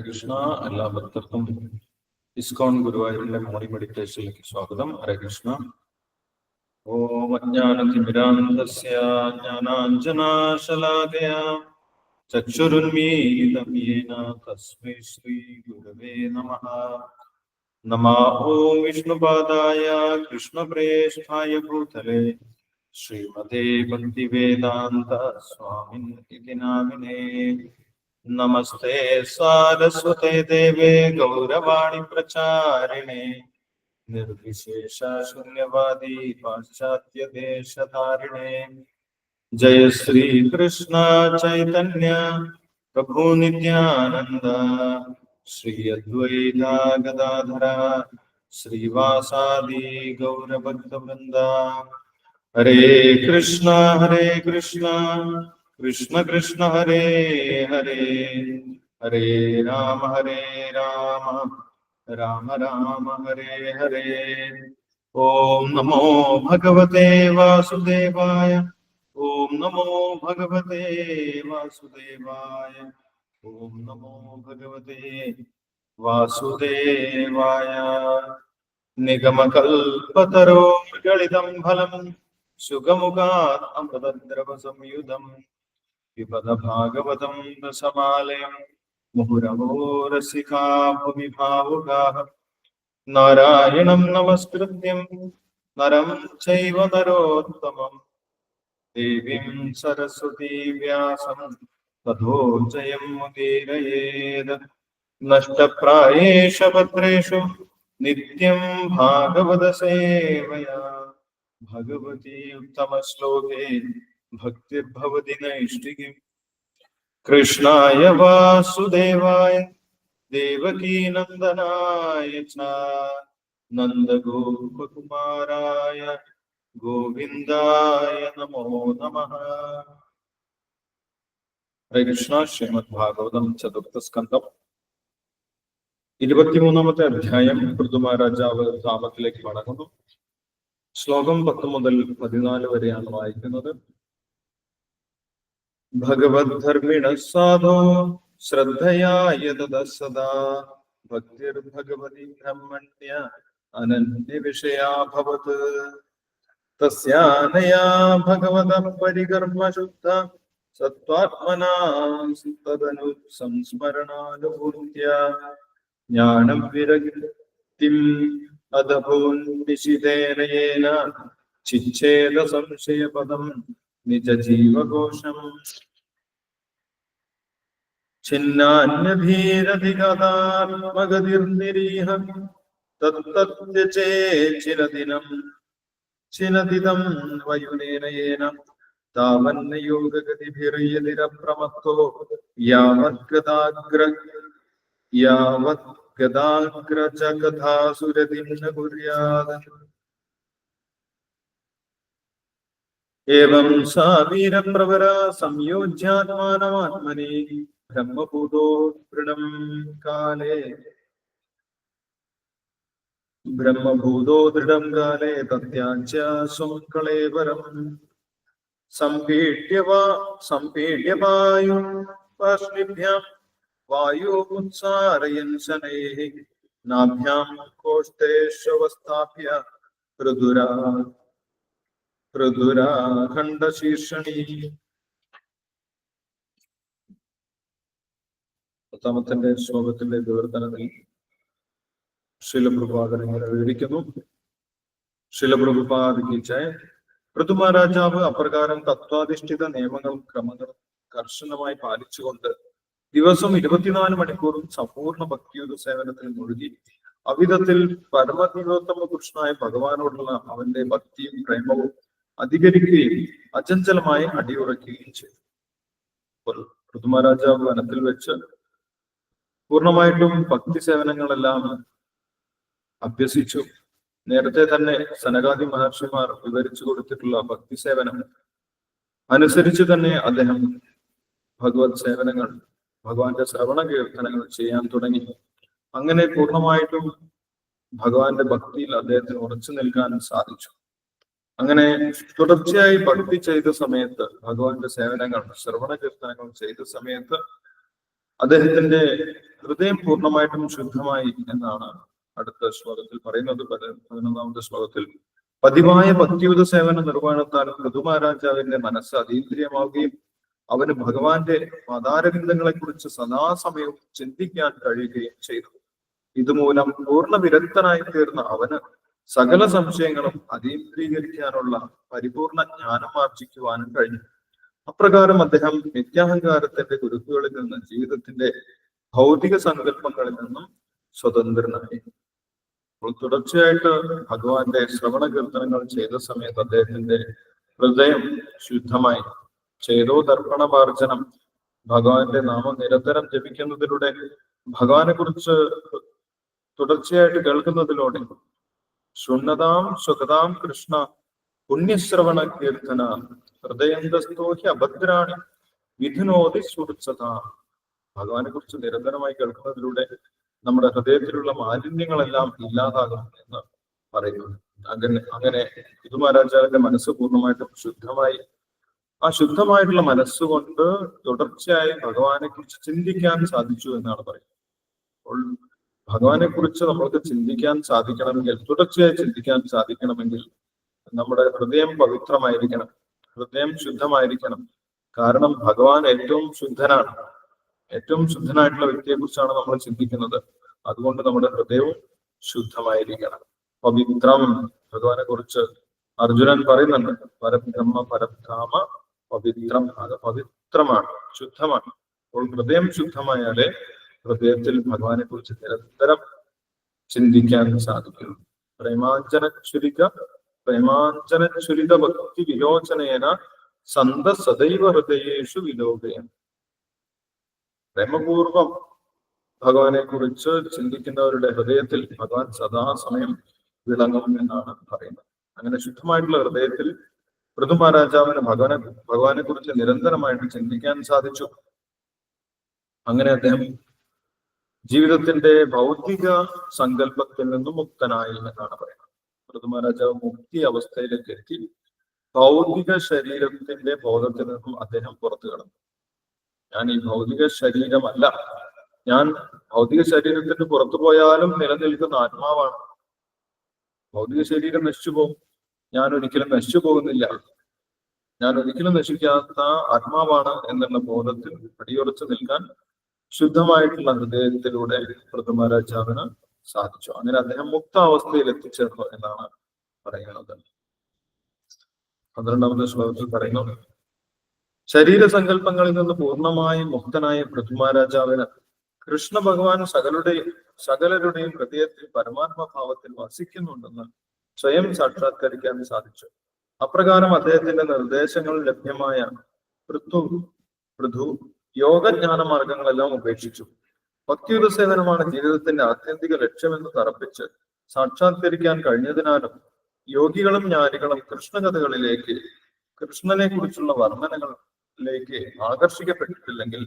കൃഷ്ണ എല്ലാ ഭക്തർക്കും ഇസ്കോൺ ഗുരുവായൂരിലെ മോർണിംഗ് മെഡിറ്റേഷനിലേക്ക് സ്വാഗതം. ഹരേ കൃഷ്ണ. ഓം അജ്ഞാനതിമിരാന്തസ്യ ജ്ഞാനാഞ്ജനാശലാകയ. ചക്ഷുരുന്മീലിതം യേന തസ്മൈ ശ്രീ ഗുരവേ നമഃ. നമ ഓം വിഷ്ണുപാദായ കൃഷ്ണപ്രേഷ്ഠായ ഭൂതലേ. ശ്രീമതേ ഭക്തിവേദാന്ത സ്വാമിൻ ഇതി നമസ്തേ സാരസ്വതേ ദേവേ ഗൗരവാണി പ്രചാരിണേ നിർവിശേഷ ശൂന്യവാദി പാശ്ചാത്യ ദേശധാരിണേ ജയ ശ്രീ കൃഷ്ണ ചൈതന്യ പ്രഭു നിത്യാനന്ദ ശ്രീ അദ്വൈത ഗദാധര ശ്രീവാസാദി ഗൗരഭക്തവൃന്ദ ഹരേ കൃഷ്ണ ഹരേ കൃഷ്ണ കൃഷ്ണ കൃഷ്ണ ഹരേ ഹരേ ഹരേ രാമ ഹരേ രാമ രാമ രാമ ഹരേ ഹരേ ഓം നമോ ഭഗവതേ വാസുദേവായ ഓം നമോ ഭഗവതേ വാസുദേവായ ഓം നമോ ഭഗവതേ വാസുദേവായ നിഗമകൽപതരോർഗളിതം ഫലം സുഖമുഖാത് അമൃതദ്രവ സംയുതം പിബത ഭാഗവതം രസമാലയം മുഹുരവോരസികാ ഭുവി ഭാവുകാः നാരായണം നമസ്കൃത്യം. നരം ചൈവ നരോത്തമം. ദേവീം സരസ്വതീ വ്യാസം. തഥോ ജയം മുദീരയേത്. നഷ്ടപ്രായേഷ പത്രേഷു. നിത്യം ഭാഗവത സേവയാ. ഭഗവതി ഉത്തമശ്ലോകേ. ഭക്തിർഭവതി നൈഷ്ഠികം കൃഷ്ണായ വാസുദേവായ ദേവകീനന്ദനായ നന്ദഗോപകുമാരായ ഗോവിന്ദായ നമോ നമഃ ഹരേ കൃഷ്ണ ശ്രീമദ് ഭാഗവതം ചതുർത്ഥ സ്കന്ധം ഇരുപത്തിമൂന്നാമത്തെ അധ്യായം പൃഥുമാരാജാവ് ധാമത്തിലേക്ക് മടങ്ങുന്നു. ശ്ലോകം പത്ത് മുതൽ പതിനാല് വരെയാണ് വായിക്കുന്നത്. ഭഗവദ്ധർമ്മിണ സാധോ ശ്രദ്ധയായത സദാ ഭക്തിർഭഗവതി ബ്രഹ്മണ്യ അനന്യ വിഷയാഭവത് തസ്യാനയാ ഭഗവത പരികർമ്മശുദ്ധ സത്വാത്മനാ തദനു സംസ്മരണാനുഭൂത്യ ജ്ഞാനം വിരക്തിം അധഭൂൻവിശിതേനയേന ചിച്ഛേദ സംശയപദം നിജ ജീവകോശം ഛിന്നാന്യഭീരധിഗതാത്മഗതിർനിരീഹ തത്തത്യചേ ചിരദിനം ചിനദിതം വയുനേനയേന താവന്ന യോഗഗതിഭിർയതിരപ്രമത്തോ യാവദ്ഗതാഗ്ര യാവത് ഗതാഗ്രച ഏവം സാവീരപ്രവര സംയോജ്യാത്മാനമാത്മനെ ബ്രഹ്മഭൂതോ ദൃഢം കാലേ. ബ്രഹ്മഭൂതോ ദൃഢം കാലേ തത്യാജ്യ സ്വക്കളേവരം സംപീഡ്യവാ സംപീഡ്യവായു ബാഷ്ണിഭ്യാം വായു ഉത്സാരയൻ ശനൈ. നാഭ്യാം കോഷ്ടേഷവസ്ഥാപ്യ ഋതുരാ ഋതുരാഖണ്ഡശീർഷണി. പത്താമത്തിന്റെ ശ്ലോകത്തിന്റെ വിവർത്തനത്തിൽ ശിലപ്രഭാതൻ ഇങ്ങനെ വിവരിക്കുന്നു. ശിലപ്രഭാതിക്ക് ജയ. ഋതുമഹാരാജാവ് അപ്രകാരം തത്വാധിഷ്ഠിത നിയമങ്ങളും ക്രമങ്ങളും കർശനമായി പാലിച്ചുകൊണ്ട് ദിവസം ഇരുപത്തിനാല് മണിക്കൂറും സമ്പൂർണ ഭക്തിയുത സേവനത്തിൽ മുഴുകി അവിധത്തിൽ പരമദിവോത്തമ പുരുഷനായ ഭഗവാനോടുള്ള അവന്റെ ഭക്തിയും പ്രേമവും അധികരിക്കുകയും അചഞ്ചലമായി അടിയുറയ്ക്കുകയും ചെയ്തു. പൃഥുമരാജാവ് വനത്തിൽ വെച്ച് പൂർണമായിട്ടും ഭക്തി സേവനങ്ങളെല്ലാം അഭ്യസിച്ചു. നേരത്തെ തന്നെ സനകാദി മഹർഷിമാർ വിവരിച്ചു കൊടുത്തിട്ടുള്ള ഭക്തി സേവനം അനുസരിച്ച് തന്നെ അദ്ദേഹം ഭഗവത് സേവനങ്ങൾ ഭഗവാന്റെ ശ്രവണ കീർത്തനങ്ങൾ ചെയ്യാൻ തുടങ്ങി. അങ്ങനെ പൂർണമായിട്ടും ഭഗവാന്റെ ഭക്തിയിൽ അദ്ദേഹത്തിന് ഉറച്ചു നിൽക്കാൻ സാധിച്ചു. അങ്ങനെ തുടർച്ചയായി ഭക്തി ചെയ്ത സമയത്ത് ഭഗവാന്റെ സേവനങ്ങൾ ശ്രവണ കീർത്തനങ്ങൾ ചെയ്ത സമയത്ത് അദ്ദേഹത്തിന്റെ ഹൃദയം പൂർണമായിട്ടും ശുദ്ധമായി എന്നാണ് അടുത്ത ശ്ലോകത്തിൽ പറയുന്നത്. പതി- പതിനൊന്നാമത്തെ ശ്ലോകത്തിൽ പതിവായ ഭക്തിയുത സേവന നിർവഹണത്താൽ ഋതുമഹാരാജാവിന്റെ മനസ്സ് അതീന്ദ്രിയമാവുകയും അവന് ഭഗവാന്റെ പദാരവിന്ദങ്ങളെ കുറിച്ച് സദാസമയം ചിന്തിക്കാൻ കഴിയുകയും ചെയ്തു. ഇതുമൂലം പൂർണ വിരക്തനായി തീർന്ന അവന് സകല സംശയങ്ങളും അതീന്ദ്രീകരിക്കാനുള്ള പരിപൂർണ ജ്ഞാനം ആർജിക്കുവാനും കഴിഞ്ഞു. അപ്രകാരം അദ്ദേഹം നിത്യാഹങ്കാരത്തിന്റെ കുരുക്കുകളിൽ നിന്ന് ജീവിതത്തിന്റെ ഭൗതിക സങ്കല്പങ്ങളിൽ നിന്നും സ്വതന്ത്രനായി. അപ്പോൾ തുടർച്ചയായിട്ട് ഭഗവാന്റെ ശ്രവണ കീർത്തനങ്ങൾ ചെയ്ത സമയത്ത് അദ്ദേഹത്തിന്റെ ഹൃദയം ശുദ്ധമായി. ചെയ്തോ ദർപ്പണമാർജനം ഭഗവാന്റെ നാമം നിരന്തരം ജപിക്കുന്നതിലൂടെ ഭഗവാനെ കുറിച്ച് തുടർച്ചയായിട്ട് കേൾക്കുന്നതിലൂടെ ശുണ്ണതാം സുഖതാം കൃഷ്ണ പുണ്യശ്രവണ കീർത്തന ഹൃദയന്തസ്തോഹി അഭദ്രാണി വിധുനോതി സുഹൃത്സത ഭഗവാനെ കുറിച്ച് നിരന്തരമായി കേൾക്കുന്നതിലൂടെ നമ്മുടെ ഹൃദയത്തിലുള്ള മാലിന്യങ്ങളെല്ലാം ഇല്ലാതാകും എന്ന് പറയുന്നു. അങ്ങനെ അങ്ങനെ ഋതുമഹാരാജാവിന്റെ മനസ്സ് പൂർണമായിട്ടും ശുദ്ധമായി. ആ ശുദ്ധമായിട്ടുള്ള മനസ്സുകൊണ്ട് തുടർച്ചയായി ഭഗവാനെ കുറിച്ച് ചിന്തിക്കാൻ സാധിച്ചു എന്നാണ് പറയുന്നത്. അപ്പോൾ ഭഗവാനെ കുറിച്ച് നമ്മൾക്ക് ചിന്തിക്കാൻ സാധിക്കണമെങ്കിൽ തുടർച്ചയായി ചിന്തിക്കാൻ സാധിക്കണമെങ്കിൽ നമ്മുടെ ഹൃദയം പവിത്രമായിരിക്കണം ഹൃദയം ശുദ്ധമായിരിക്കണം. കാരണം ഭഗവാൻ ഏറ്റവും ശുദ്ധനാണ്. ഏറ്റവും ശുദ്ധനായിട്ടുള്ള വ്യക്തിയെ കുറിച്ചാണ് നമ്മൾ ചിന്തിക്കുന്നത്. അതുകൊണ്ട് നമ്മുടെ ഹൃദയവും ശുദ്ധമായിരിക്കണം. പവിത്രം ഭഗവാനെ കുറിച്ച് അർജുനൻ പറയുന്നുണ്ട്. പരബ്രഹ്മ പരബ്ധാമ പവിത്രം. അത് പവിത്രമാണ് ശുദ്ധമാണ്. അപ്പോൾ ഹൃദയം ശുദ്ധമായാലേ ഹൃദയത്തിൽ ഭഗവാനെ കുറിച്ച് നിരന്തരം ചിന്തിക്കാൻ സാധിക്കുന്നു. പ്രേമാഞ്ജന ചുരിക പ്രേമാഞ്ജന ചുരിത ഭക്തി വിലോചനേന സന്ത സദൈവ ഹൃദയേഷു വിലോകയം പ്രേമപൂർവം ഭഗവാനെ കുറിച്ച് ചിന്തിക്കുന്നവരുടെ ഹൃദയത്തിൽ ഭഗവാൻ സദാസമയം വിളങ്ങും എന്നാണ് പറയുന്നത്. അങ്ങനെ ശുദ്ധമായിട്ടുള്ള ഹൃദയത്തിൽ പൃഥു മഹാരാജാവിന് ഭഗവാനെ ഭഗവാനെ കുറിച്ച് നിരന്തരമായിട്ട് ചിന്തിക്കാൻ സാധിച്ചു. അങ്ങനെ അദ്ദേഹം ജീവിതത്തിന്റെ ഭൗതിക സങ്കല്പത്തിൽ നിന്നും മുക്തനായി എന്നാണ് പറയുന്നത്. പൃഥു മഹാരാജാവ് മുക്തി അവസ്ഥയിലേക്ക് എത്തി. ഭൗതിക ശരീരത്തിന്റെ ബോധത്തിൽ നിന്നും അദ്ദേഹം പുറത്തു കടന്നു. ഞാൻ ഈ ഭൗതിക ശരീരമല്ല. ഞാൻ ഭൗതിക ശരീരത്തിന് പുറത്തു പോയാലും നിലനിൽക്കുന്ന ആത്മാവാണ്. ഭൗതിക ശരീരം നശിച്ചു പോകും. ഞാൻ ഒരിക്കലും നശിച്ചു പോകുന്നില്ല. ഞാൻ ഒരിക്കലും നശിക്കാത്ത ആത്മാവാണ് എന്നുള്ള ബോധത്തിൽ അടിയുറച്ചു നിൽക്കാൻ ശുദ്ധമായിട്ടുള്ള ഹൃദയത്തിലൂടെ പ്രഥമ രാജാവിന് സാധിച്ചു. അങ്ങനെ അദ്ദേഹം മുക്താവസ്ഥയിൽ എത്തിച്ചേർന്നു എന്നാണ് പറയുന്നത്. പന്ത്രണ്ടാമത്തെ ശ്ലോകത്തിൽ പറയുന്നു ശരീര ശരീരസങ്കല്പങ്ങളിൽ നിന്ന് പൂർണമായും മുക്തനായ പ്രഥമ രാജാവിന് കൃഷ്ണ ഭഗവാൻ സകലുടെയും സകലരുടെയും ഹൃദയത്തിൽ പരമാത്മഭാവത്തിൽ വസിക്കുന്നുണ്ടെന്ന് സ്വയം സാക്ഷാത്കരിക്കാൻ സാധിച്ചു. അപ്രകാരം അദ്ദേഹത്തിന്റെ നിർദ്ദേശങ്ങൾ ലഭ്യമായ പൃഥു പൃഥു യോഗജ്ഞാന മാർഗങ്ങളെല്ലാം ഉപേക്ഷിച്ചു. ഭക്തിയുടെ സേവനമാണ് ജീവിതത്തിന്റെ ആത്യന്തിക ലക്ഷ്യമെന്ന് തറപ്പിച്ച് സാക്ഷാത്കരിക്കാൻ കഴിഞ്ഞതിനാലും യോഗികളും ജ്ഞാനികളും കൃഷ്ണകഥകളിലേക്ക് കൃഷ്ണനെ കുറിച്ചുള്ള വർണനകളിലേക്ക് ആകർഷിക്കപ്പെട്ടിട്ടില്ലെങ്കിൽ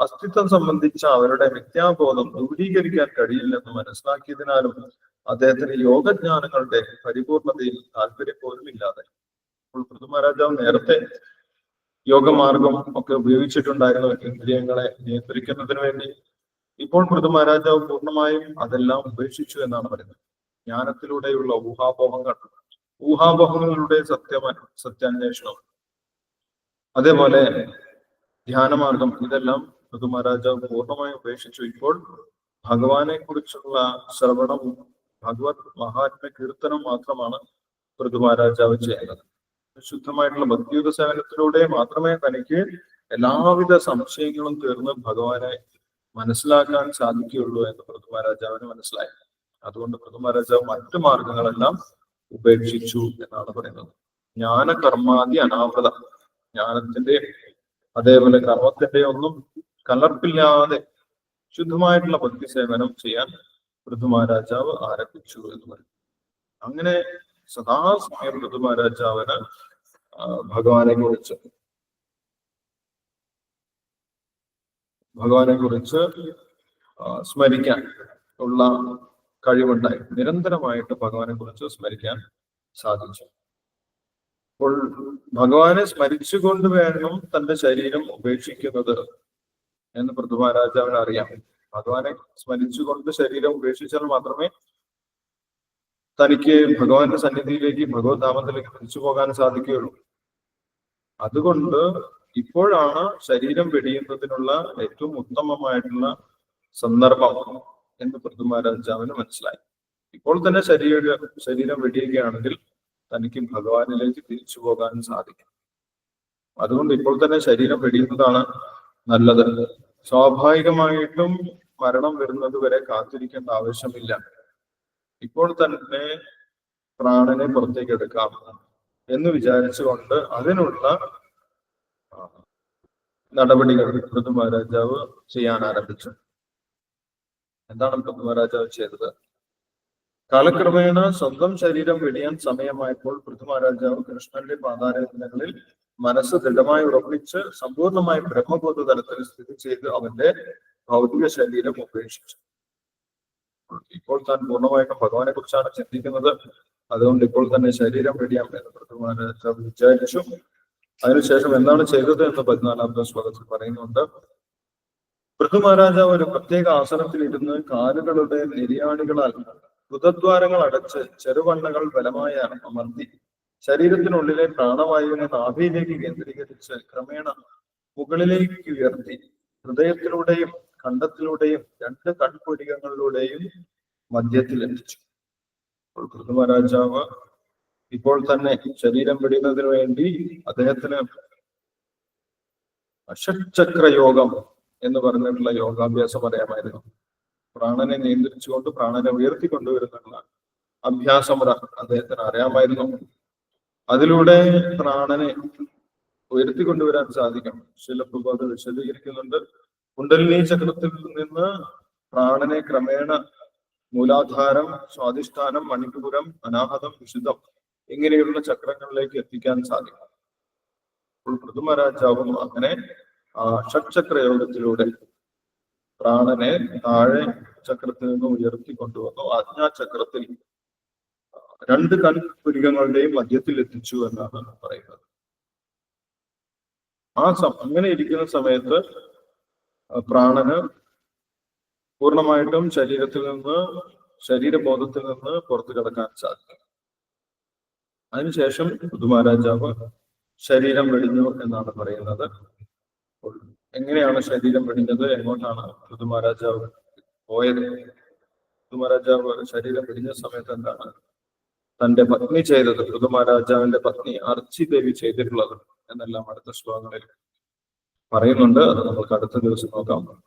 അസ്തിത്വം സംബന്ധിച്ച അവരുടെ മിഥ്യാബോധം ദൂരീകരിക്കാൻ കഴിയില്ലെന്ന് മനസ്സിലാക്കിയതിനാലും അദ്ദേഹത്തിന് യോഗജ്ഞാനങ്ങളുടെ പരിപൂർണതയിൽ താല്പര്യം പോലും ഇല്ലാതെ അപ്പോൾ പൃഥ്വരാജാവ് നേരത്തെ യോഗമാർഗം ഒക്കെ ഉപയോഗിച്ചിട്ടുണ്ടായിരുന്നു ഇന്ദ്രിയങ്ങളെ നിയന്ത്രിക്കുന്നതിന് വേണ്ടി ഇപ്പോൾ പൃഥ്വരാജാവ് പൂർണമായും അതെല്ലാം ഉപേക്ഷിച്ചു എന്നാണ് പറയുന്നത്. ജ്ഞാനത്തിലൂടെയുള്ള ഊഹാപോഹങ്ങൾ ഊഹാപോഹങ്ങളുടെ സത്യമ സത്യാന്വേഷണം. അതേപോലെ ധ്യാനമാർഗം ഇതെല്ലാം ഋതുമഹാരാജാവ് പൂർണമായും ഉപേക്ഷിച്ചു. ഇപ്പോൾ ഭഗവാനെ കുറിച്ചുള്ള ശ്രവണവും ഭഗവത് മഹാത്മ്യ കീർത്തനം മാത്രമാണ് പൃഥുമഹാരാജാവ് ചെയ്യുന്നത്. ശുദ്ധമായിട്ടുള്ള ഭക്തിയുത സേവനത്തിലൂടെ മാത്രമേ തനിക്ക് എല്ലാവിധ സംശയങ്ങളും തീർന്ന് ഭഗവാനെ മനസ്സിലാക്കാൻ സാധിക്കുകയുള്ളൂ എന്ന് പ്രഥമരാജാവിന് മനസ്സിലായി. അതുകൊണ്ട് പ്രഥമരാജാവ് മറ്റു മാർഗങ്ങളെല്ലാം ഉപേക്ഷിച്ചു എന്നാണ് പറയുന്നത്. ജ്ഞാനകർമാതി അനാവൃത. ജ്ഞാനത്തിന്റെ അതേപോലെ കർമ്മത്തിന്റെ ഒന്നും കലർപ്പില്ലാതെ ശുദ്ധമായിട്ടുള്ള ഭക്തി സേവനം ചെയ്യാൻ പ്രഥമരാജാവ് ആരംഭിച്ചു എന്ന് പറയും. അങ്ങനെ സദാസമയം പൃഥുമഹാരാജാവിന് ഭഗവാനെ കുറിച്ച്. ഭഗവാനെ കുറിച്ച് സ്മരിക്കാൻ ഉള്ള കഴിവുണ്ടായി. നിരന്തരമായിട്ട് ഭഗവാനെ കുറിച്ച് സ്മരിക്കാൻ സാധിച്ചു. അപ്പോൾ ഭഗവാനെ സ്മരിച്ചുകൊണ്ട് വേണം തന്റെ ശരീരം ഉപേക്ഷിക്കുന്നത് എന്ന് പൃഥ്വരാജാവിന് അറിയാം. ഭഗവാനെ സ്മരിച്ചുകൊണ്ട് ശരീരം ഉപേക്ഷിച്ചാൽ മാത്രമേ തനിക്ക് ഭഗവാന്റെ സന്നിധിയിലേക്ക് ഭഗവത് ധാമത്തിലേക്ക് തിരിച്ചു പോകാൻ സാധിക്കുകയുള്ളൂ. അതുകൊണ്ട് ഇപ്പോഴാണ് ശരീരം വെടിയുന്നതിനുള്ള ഏറ്റവും ഉത്തമമായിട്ടുള്ള സന്ദർഭം എന്ന് പ്രതിമാരാജാവിന് മനസ്സിലായി. ഇപ്പോൾ തന്നെ ശരീര ശരീരം വെടിയുകയാണെങ്കിൽ തനിക്ക് ഭഗവാനിലേക്ക് തിരിച്ചു പോകാൻ സാധിക്കും. അതുകൊണ്ട് ഇപ്പോൾ തന്നെ ശരീരം വെടിയുന്നതാണ് നല്ലത്. സ്വാഭാവികമായിട്ടും മരണം വരുന്നത് വരെ കാത്തിരിക്കേണ്ട ആവശ്യമില്ല. ഇപ്പോൾ തന്നെ പ്രാണനെ പുറത്തേക്ക് എടുക്കാം എന്ന് വിചാരിച്ചുകൊണ്ട് അതിനുള്ള നടപടികൾ പൃഥു മഹാരാജാവ് ചെയ്യാൻ ആരംഭിച്ചു. എന്താണ് പൃഥു മഹാരാജാവ് ചെയ്തത്? കാലക്രമേണ സ്വന്തം ശരീരം വെടിയാൻ സമയമായപ്പോൾ പൃഥു മഹാരാജാവ് കൃഷ്ണന്റെ പാതാരങ്ങളിൽ മനസ്സ് ദൃഢമായി ഉറപ്പിച്ച് സമ്പൂർണമായി ബ്രഹ്മബോധ തലത്തിൽ സ്ഥിതി ചെയ്ത് അവന്റെ ഭൗതിക ശരീരം ഉപേക്ഷിച്ചു. ഇപ്പോൾ താൻ പൂർണമായിട്ടും ഭഗവാനെ കുറിച്ചാണ് ചിന്തിക്കുന്നത്. അതുകൊണ്ട് ഇപ്പോൾ തന്നെ ശരീരം വെടിയാം എന്ന് പൃഥ്വിരാജാവ് വിചാരിച്ചു. അതിനുശേഷം എന്താണ് ചെയ്തത് എന്ന് പതിനാലാമത്തെ ശ്ലോകത്തിൽ പറയുന്നുണ്ട്. പൃഥു മഹാരാജാവ് ഒരു പ്രത്യേക ആസനത്തിൽ ഇരുന്ന് കാലുകളുടെ നിര്യാണികളാൽ ഹൃദദ്വാരങ്ങൾ അടച്ച് ചെറുവണ്ണകൾ ബലമായി അമർത്തി ശരീരത്തിനുള്ളിലെ പ്രാണവായുവിനെ നാഭിയിലേക്ക് കേന്ദ്രീകരിച്ച് ക്രമേണ മുകളിലേക്ക് ഉയർത്തി ഹൃദയത്തിലൂടെയും കണ്ടത്തിലൂടെയും രണ്ട് കൺപുരികങ്ങളിലൂടെയും മധ്യത്തിൽ എത്തിച്ചു അപ്പോൾ പൃഥു മഹാരാജാവ് ഇപ്പോൾ തന്നെ ശരീരം പിടിയുന്നതിന് വേണ്ടി അദ്ദേഹത്തിന് അഷക്ചക്ര യോഗം എന്ന് പറഞ്ഞിട്ടുള്ള യോഗാഭ്യാസം അറിയാമായിരുന്നു പ്രാണനെ നിയന്ത്രിച്ചുകൊണ്ട് പ്രാണനെ ഉയർത്തിക്കൊണ്ടുവരുന്നുള്ള അഭ്യാസം അദ്ദേഹത്തിന് അറിയാമായിരുന്നു. അതിലൂടെ പ്രാണനെ ഉയർത്തിക്കൊണ്ടുവരാൻ സാധിക്കും. ശിലപ്രഭാത വിശദീകരിക്കുന്നുണ്ട്. കുണ്ടലിനി ചക്രത്തിൽ നിന്ന് പ്രാണനെ ക്രമേണ മൂലാധാരം സ്വാധിഷ്ഠാനം മണിപൂരം അനാഹതം വിശുദ്ധം ഇങ്ങനെയുള്ള ചക്രങ്ങളിലേക്ക് എത്തിക്കാൻ സാധിക്കും. അപ്പോൾ പൃഥുമരാജാവും അങ്ങനെ ആ ഷക്ചക്രയോഗത്തിലൂടെ പ്രാണനെ താഴെ ചക്രത്തിൽ നിന്ന് ഉയർത്തി കൊണ്ടുവന്നു. ആജ്ഞാചക്രത്തിൽ രണ്ട് കൺപുരികങ്ങളുടെയും മധ്യത്തിൽ എത്തിച്ചു എന്നാണ് പറയുന്നത്. ആ അങ്ങനെ ഇരിക്കുന്ന സമയത്ത് പ്രാണന് പൂർണമായിട്ടും ശരീരത്തിൽ നിന്ന് ശരീരബോധത്തിൽ നിന്ന് പുറത്തു കിടക്കാൻ സാധിക്കും. അതിനുശേഷം പുതുമാരാജാവ് ശരീരം വെടിഞ്ഞു എന്നാണ് പറയുന്നത്. എങ്ങനെയാണ് ശരീരം വെടിഞ്ഞത്? എങ്ങോട്ടാണ് പുതുമാരാജാവ് പോയത്? പുതുമാരാജാവ് ശരീരം വെടിഞ്ഞ സമയത്ത് എന്താണ് തന്റെ പത്നി ചെയ്തത്? പുതുമാരാജാവിന്റെ പത്നി അർച്ചി ദേവി ചെയ്തിട്ടുള്ളത്. എന്നെല്ലാം അടുത്ത ശ്ലോകങ്ങളിൽ പറയുന്നുണ്ട്. അത് നമുക്ക് അടുത്ത ദിവസം നോക്കാം.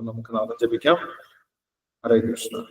നമുക്ക് നാമം ജപിക്കാം. ഹരേ കൃഷ്ണ.